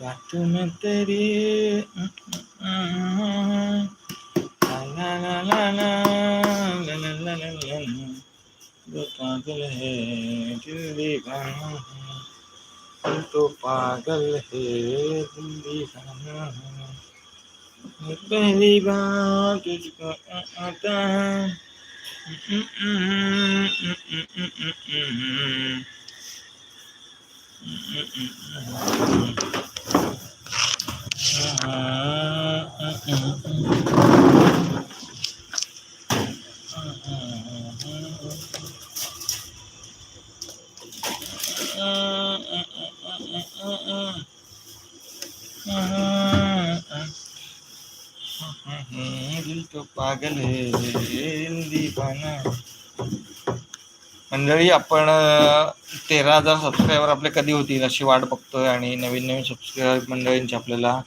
पाठून तरी. पागल है दिल्ली गाना है तो पागल है दिल्ली गाना है पहली बार तुझको आता है. पागल मंडळी आपण तेरा हजार सबस्क्रायबर आपले कधी होतील अशी वाट बघतोय आणि नवीन नवीन सबस्क्रायबर मंडळींची आपल्याला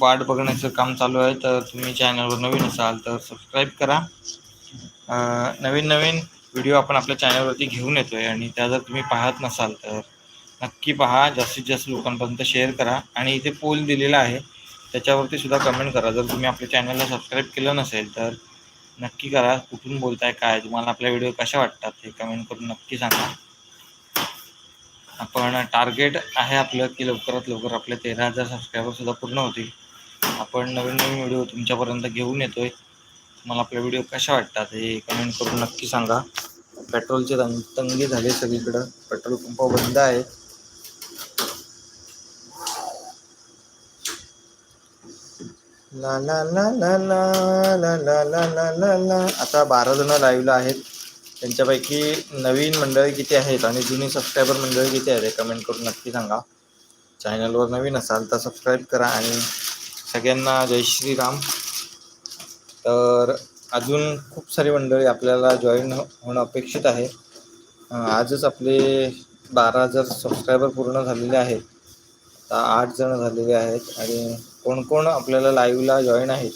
वाट बघण्याचं काम चालू आहे. तर तुम्ही चॅनलवर नवीन असाल तर सबस्क्राईब करा. नवीन नवीन व्हिडिओ आपण आपल्या चॅनलवरती घेऊन येतोय आणि त्या जर तुम्ही पाहत नसाल तर नक्की पहा. जास्तीत जास्त लोकांपर्यंत शेअर करा आणि इथे पोल दिलेला आहे. त्याच्यावरती सुद्धा कमेंट करा. जर तुम्ही आपल्या चॅनलला सबस्क्राईब केलं नसेल तर नक्की करा कुठून बोलताय काय तुम्हाला आपल्या व्हिडिओ कशा वाटतात हे कमेंट करून नक्की सांगा. आपण टार्गेट आहे आपलं की लवकरात लवकर आपले तेरा हजार सबस्क्रायबर सुद्धा पूर्ण होतील. आपण नवीन नवीन व्हिडिओ तुमच्यापर्यंत घेऊन येतोय. तुम्हाला आपले व्हिडिओ कशा वाटतात हे कमेंट करून नक्की सांगा. पेट्रोलचे तंग तंगी झाले सगळीकडं. पेट्रोल पंप बंद आहे ला ला ला ला ला ला ला ला ला आता बारा जण लाईव्हला आहेत त्यांच्यापैकी नवीन मंडळी किती आहेत आणि जुनी सबस्क्रायबर मंडळी किती आहेत हे कमेंट करून नक्की सांगा चॅनलवर नवीन असाल तर सबस्क्राईब करा आणि सगळ्यांना जय श्रीराम तर अजून खूप सारी मंडळी आपल्याला जॉईन होणं अपेक्षित आहे आजच आपले बारा हजार सबस्क्रायबर पूर्ण झालेले आहेत आता आठ जण झालेले आहेत आणि कोण कोण आपल्याला लाईव्हला जॉईन आहेत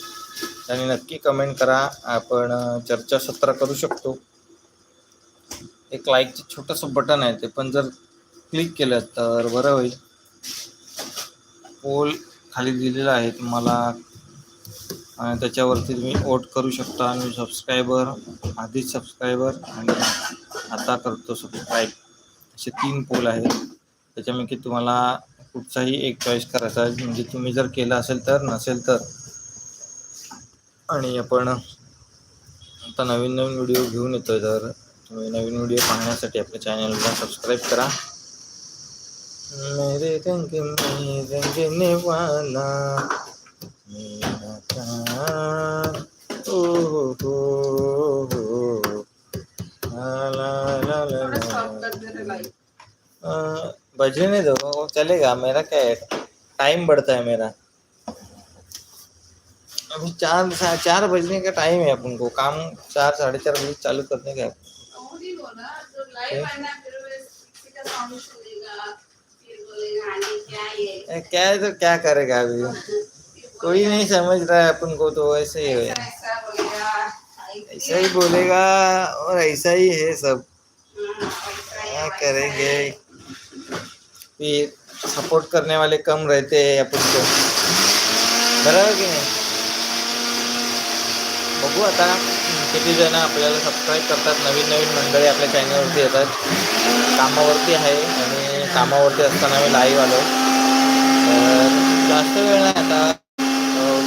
त्याने नक्की कमेंट करा. आपण चर्चासत्र करू शकतो. एक लाईकचं छोटंसं बटन आहे ते पण जर क्लिक केलं तर बरं होईल. पोल खाली दिलेला आहे तुम्हाला. आणि त्याच्यावरती तुम्ही वोट करू शकता. आणि सबस्क्रायबर आधीच सबस्क्रायबर आणि आता करतो सबस्क्राईब असे तीन पोल आहेत. त्याच्यापैकी तुम्हाला कुठचाही एक चॉईस करायचा आहे. म्हणजे तुम्ही जर केलं असेल तर नसेल तर. आणि आपण आता नवीन नवीन व्हिडिओ घेऊन येतोय. तर तुम्ही नवीन व्हिडिओ पाहण्यासाठी आपल्या चॅनलला सबस्क्राईब करा. मेरे रंग में रंगने वाला मेरा प्यार। ओ हो हो हो ला ला ला ला ला। बजने दो वो चलेगा मेरा क्या है? टाइम बढ़ता है मेरा। अभी चार चार बजने का टाइम है अपन को। काम चार साढ़े चार बजे चालू करने का है। क्या है तो क्या करेगा अभी? कोई नहीं समझ रहा है अपन को तो ऐसे ही है। ऐसा ही बोलेगा और ऐसा ही है सब। क्या करेंगे? फिर सपोर्ट करने वाले कम रहते हैं अपन को बरोबर की नाही? बघू आता किती जण आपल्याला सबस्क्राईब करतात नवीन नवीन मंडळी आपल्या चॅनलवरती येतात. कामावरती आहे आणि कामावरती असताना मी लाईव्ह आलो. तर जास्त वेळ नाही आता.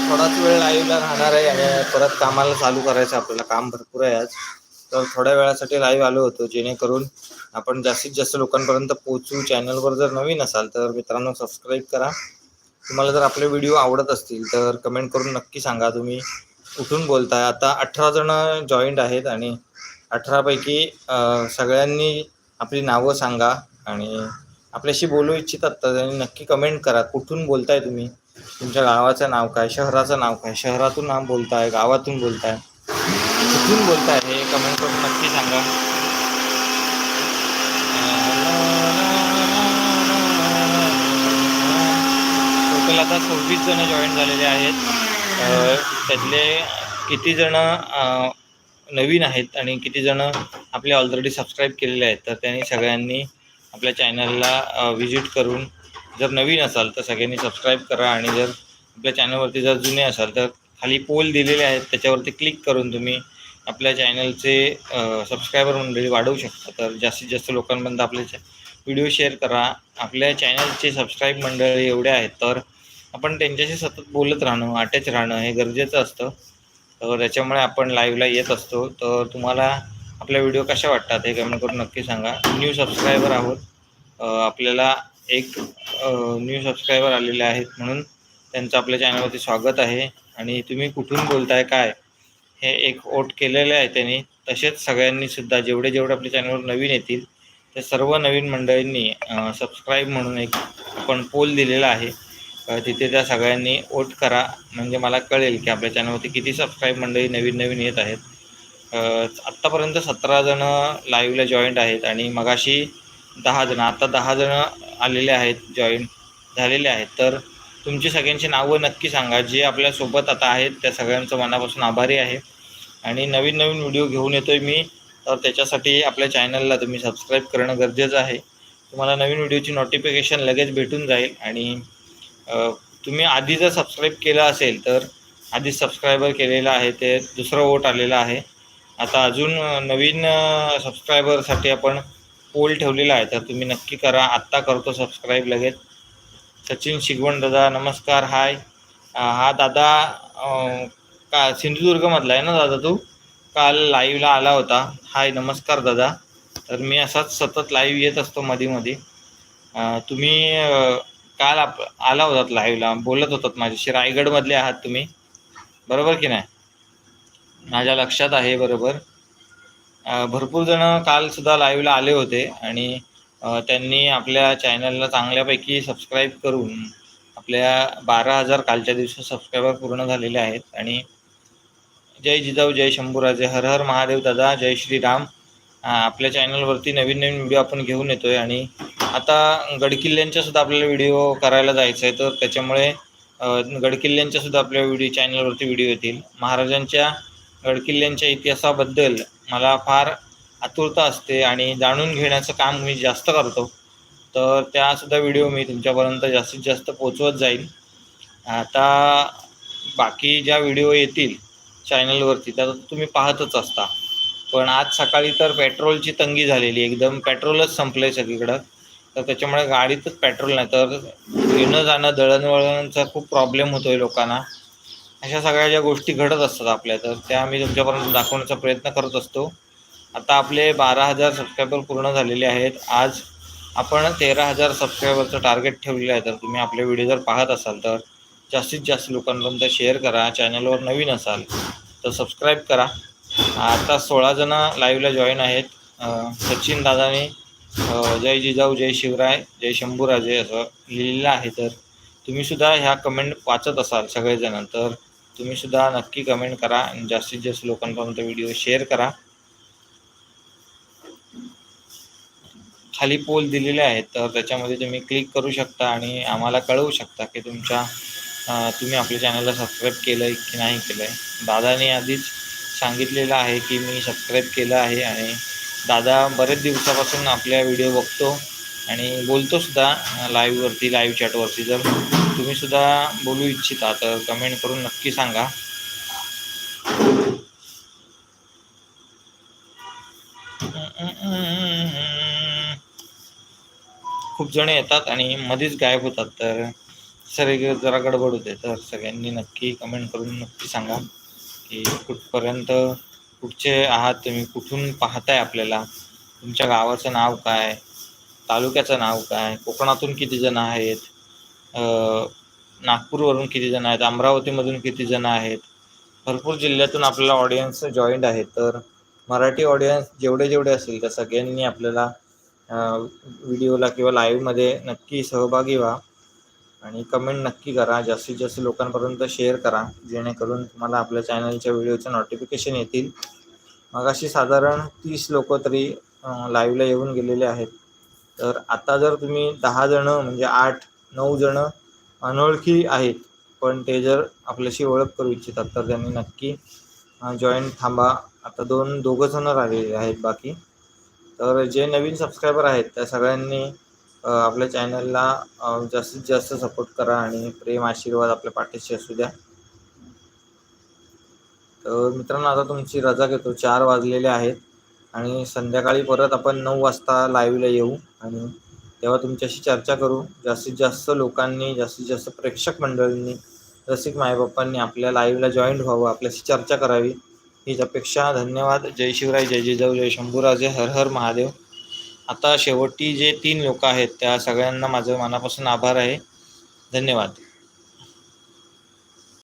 थोडाच वेळ लाईव्हला राहणार आहे आणि परत कामाला चालू करायचं आपल्याला. काम भरपूर आहे आज. तर थोड्या वेळासाठी लाईव्ह आलो होतो जेणेकरून आपण जास्तीत जास्त लोकांपर्यंत पोहोचू. चॅनलवर जर नवीन असाल तर मित्रांनो सबस्क्राईब करा. तुम्हाला जर आपले व्हिडिओ आवडत असतील तर कमेंट करून नक्की सांगा. तुम्ही कुठून बोलताय? आता अठरा जण जॉईंट आहेत आणि अठरापैकी सगळ्यांनी आपली नावं सांगा आणि आपल्याशी बोलू इच्छितात तर त्यांनी नक्की कमेंट करा. कुठून बोलताय तुम्ही? तुमच्या गावाचं नाव काय? शहराचं नाव काय? शहरातून नाव बोलताय? गावातून बोलताय? कुठून बोलताय? कमेंट करून नक्की सांगा. टोटल आता सव्वीस जण जॉईन झालेले आहेत. त्यातले किती जण नवीन आहेत आणि किती जण आपले ऑलरेडी सबस्क्राईब केलेले आहेत तर त्यांनी सगळ्यांनी आपल्या चॅनलला व्हिजिट करून जर नवीन असाल तर सगळ्यांनी सबस्क्राईब करा आणि जर आपल्या चॅनलवरती जर जुने असाल तर खाली पोल दिलेले आहेत त्याच्यावरती क्लिक करून तुम्ही आपल्या चॅनलचे सबस्क्रायबर मंडळी वाढवू शकता तर जास्तीत जास्त लोकांपर्यंत आपले व्हिडिओ शेअर करा. आपल्या चॅनलचे सबस्क्राईब मंडळी एवढे आहेत तर आपण त्यांच्याशी सतत बोलत राहणं अटॅच राहणं हे गरजेचं असतं. तर त्याच्यामुळे आपण लाईव्हला येत असतो. तर तुम्हाला आपल्या व्हिडिओ कशा वाटतात हे कमेंट करून नक्की सांगा. न्यू सबस्क्रायबर आहोत. आपल्याला एक न्यू सबस्क्रायबर आलेले आहेत म्हणून त्यांचं आपल्या चॅनलवरती स्वागत आहे. आणि तुम्ही कुठून बोलताय काय? हे एक ओट केलेले आहे त्यांनी. तसेच सगळ्यांनी सुद्धा जेवढे जेवढे आपल्या चॅनलवर नवीन येतील ते सर्व नवीन मंडळींनी सबस्क्राईब म्हणून एक आपण पोल दिलेला आहे. तिथे त्या सगळ्यांनी वोट करा. म्हणजे मला कळेल की आपल्या चॅनलवरती किती सबस्क्राईब मंडळी नवीन नवीन येत आहेत. आत्तापर्यंत सतरा जणं लाईव्हला जॉईंट आहेत आणि मगाशी दहा जणं आता दहा जणं आलेले आहेत जॉईंट झालेले आहेत. तर तुमची सगळ्यांची नावं नक्की सांगा. जे आपल्यासोबत आता आहेत त्या सगळ्यांचं मनापासून आभारी आहे. आणि नवीन नवीन व्हिडिओ घेऊन येतो आहे मी. तर त्याच्यासाठी आपल्या चॅनलला तुम्ही सबस्क्राईब करणं गरजेचं आहे. तुम्हाला नवीन व्हिडिओची नोटिफिकेशन लगेच भेटून जाईल. आणि तुम्ही आधी जर सबस्क्राईब केलं असेल तर आधीच सबस्क्रायबर केलेलं आहे ते दुसरं वोट आलेलं आहे. आता अजून नवीन सबस्क्रायबरसाठी आपण पोल ठेवलेला आहे. तर तुम्ही नक्की करा. आत्ता करतो सबस्क्राईब लगेच. सचिन शिगवण दादा नमस्कार. हाय हा दादा का सिंधुदुर्गमधला आहे ना दादा तू? काल लाईव्हला आला होता. हाय नमस्कार दादा. तर मी असाच सतत लाईव्ह येत असतो मध्ये मध्ये तुम्ही काल आप आला होतात लाईव्हला बोलत होतात माझ्याशी. रायगडमधले आहात तुम्ही. बरोबर की नाही? माझ्या लक्षात आहे बरोबर. भरपूर जण कालसुद्धा लाईव्हला आले होते आणि त्यांनी आपल्या चॅनलला चांगल्यापैकी सबस्क्राईब करून आपल्या बारा हजार कालच्या दिवशी सबस्क्रायबर पूर्ण झालेले आहेत आणि जय जिजाऊ जय शंभूराजे हर हर महादेव दादा जय श्रीराम. आपल्या चॅनलवरती नवीन नवीन व्हिडिओ आपण घेऊन येतो आहे आणि आता गडकिल्ल्यांच्यासुद्धा आपल्याला व्हिडिओ करायला जायचं आहे तर त्याच्यामुळे गडकिल्ल्यांच्यासुद्धा आपल्या व्हिडिओ चॅनलवरती व्हिडिओ येतील. महाराजांच्या गडकिल्ल्यांच्या इतिहासाबद्दल मला फार आतुरता असते आणि जाणून घेण्याचं काम मी जास्त करतो. तर त्यासुद्धा व्हिडिओ मी तुमच्यापर्यंत जास्तीत जास्त पोचवत जाईल आता बाकी ज्या व्हिडिओ येतील चॅनलवरती त्या तुम्ही पाहतच असता. पण आज सकाळी तर पेट्रोलची तंगी झालेली एकदम पेट्रोलच संपलं आहे सगळीकडं. तर त्याच्यामुळे गाडीतच पेट्रोल नाही. तर येणं जाणं दळणवळणचा खूप प्रॉब्लेम होतो आहे लोकांना. अशा सगळ्या ज्या गोष्टी घडत असतात आपल्या तर त्या आम्ही तुमच्यापर्यंत दाखवण्याचा प्रयत्न करत असतो. आता आपले बारा हजार सबस्क्रायबर पूर्ण झालेले आहेत. आज आपण तेरा हजार सबस्क्रायबरचं टार्गेट ठेवलेलं आहे. तर तुम्ही आपले व्हिडिओ जर पाहत असाल तर. जास्तीत जास्त लोकांपर्यंत शेअर करा. चॅनलवर नवीन असाल तर सबस्क्राईब करा. आता सोळा जणं लाईव्हला जॉईन आहेत. सचिन दादाने जय जिजाऊ जय शिवराय जय शंभूराजे असं लिहिलेलं आहे. तर तुम्हीसुद्धा ह्या कमेंट वाचत असाल सगळेजण तर तुम्हीसुद्धा नक्की कमेंट करा आणि जास्तीत जास्त लोकांपर्यंत व्हिडिओ शेअर करा. खाली पोल दिलेले आहेत तर त्याच्यामध्ये तुम्ही क्लिक करू शकता आणि आम्हाला कळवू शकता की तुमच्या तुम्ही आपल्या चॅनलला सबस्क्राईब केलं आहे की नाही केलं आहे दादाने आधीच सांगितलेलं आहे की मी सबस्क्राईब केलं आहे आणि दादा बरेच दिवसापासून आपल्या व्हिडिओ बघतो आणि बोलतो सुद्धा लाईव्हवरती लाईव्ह चॅटवरती जर तुम्हीसुद्धा बोलू इच्छिता तर कमेंट करून नक्की सांगा. खूप जण येतात आणि मध्येच गायब होतात तर सगळे जरा गडबड होते. तर सगळ्यांनी नक्की कमेंट करून नक्की सांगा की कुठपर्यंत कुठचे आहात तुम्ही कुठून पाहताय आपल्याला? तुमच्या गावाचं नाव काय? तालुक्याचं नाव काय? कोकणातून किती जण आहेत? नागपूरवरून किती जण आहेत? अमरावतीमधून किती जण आहेत? भरपूर जिल्ह्यातून आपल्याला ऑडियन्स जॉईंट आहेत. तर मराठी ऑडियन्स जेवढे जेवढे असतील त्या सगळ्यांनी आपल्याला व्हिडिओला किंवा लाईव्हमध्ये नक्की सहभागी व्हा. आणि कमेंट नक्की करा. जास्तीत जास्त लोकांपर्यंत शेअर करा. जेणेकरून तुम्हाला आपल्या चॅनलच्या व्हिडिओचं नोटिफिकेशन येतील. मग अशी साधारण तीस लोक तरी लाईव्हला येऊन गेलेले आहेत. तर आता जर तुम्ही दहा जणं म्हणजे आठ नऊ जणं अनोळखी आहेत पण ते जर आपल्याशी ओळख करू इच्छितात तर त्यांनी नक्की जॉईन थांबा. आता दोन दोघं जणं राहिलेले आहेत बाकी. तर जे नवीन सबस्क्रायबर आहेत त्या सगळ्यांनी आपल्या चॅनलला जास्तीत जास्त सपोर्ट करा आणि प्रेम आशीर्वाद आपल्या पाठीशी असू द्या. तर मित्रांनो आता तुमची रजा घेतो. चार वाजलेले आहेत आणि संध्याकाळी परत आपण नऊ वाजता लाईव्हला येऊ आणि तेव्हा तुमच्याशी चर्चा करू. जास्तीत जास्त लोकांनी जास्तीत जास्त प्रेक्षक मंडळींनी रसिक मायबापांनी आपल्या लाईव्हला जॉईंट व्हावं आपल्याशी चर्चा करावी. हीच अपेक्षा. धन्यवाद. जय शिवराय. जय जिजाऊ जय शंभूराजे. हर हर महादेव. आता शेवटी जे तीन लोक आहेत त्या सगळ्यांना माझं मनापासून आभार आहे. धन्यवाद.